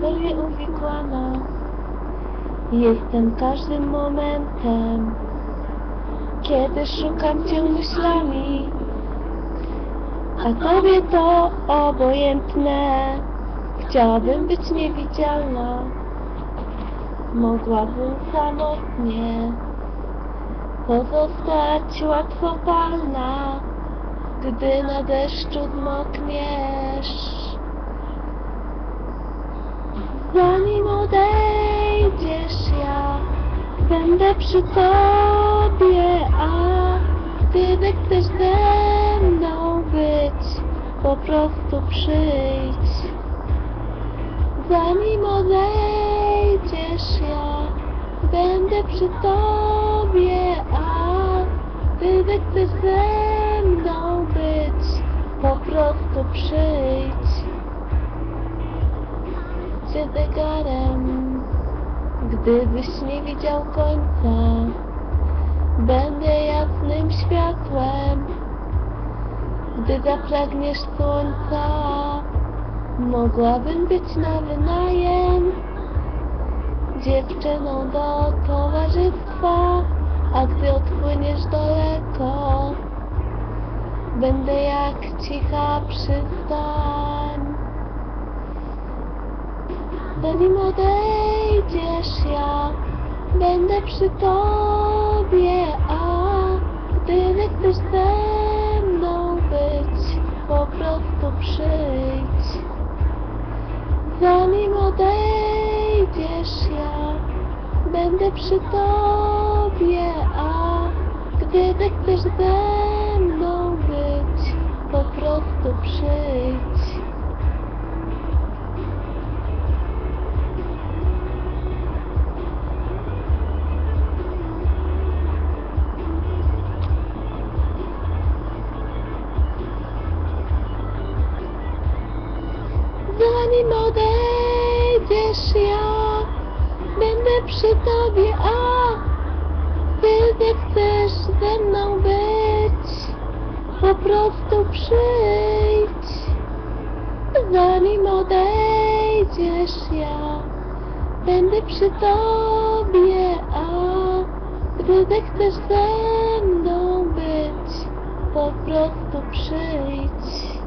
historię uwikłana. Jestem każdym momentem, kiedy szukam cię myślami. A tobie to obojętne. Chciałabym być niewidzialna. Mogłabym samotnie pozostać łatwopalna, gdy na deszczu zmokniesz. Zanim odejdziesz, ja będę przy tobie, a gdy chcesz ze mną być, po prostu przyjdź. Zanim odejdziesz, ja będę przy tobie, a gdy chcesz ze mną być, po prostu przyjdź się zegarem, gdybyś nie widział końca. Będę jasnym światłem, gdy zapragniesz słońca. Mogłabym być na wynajem, dziewczyną do towarzystwa, a gdy odpłyniesz daleko, będę jak cicha przystań. Zanim odejdziesz, ja będę przy tobie, a gdy chcesz ze mną być, po prostu przyjdź. Zanim odejdziesz, ja będę przy tobie, a gdy chcesz ze mną być, po prostu przyjdź. Zanim odejdziesz, ja będę przy tobie, a ty chcesz ze mną być, po prostu przyjdź. Zanim odejdziesz, ja będę przy tobie, a gdy chcesz ze mną być, po prostu przyjdź.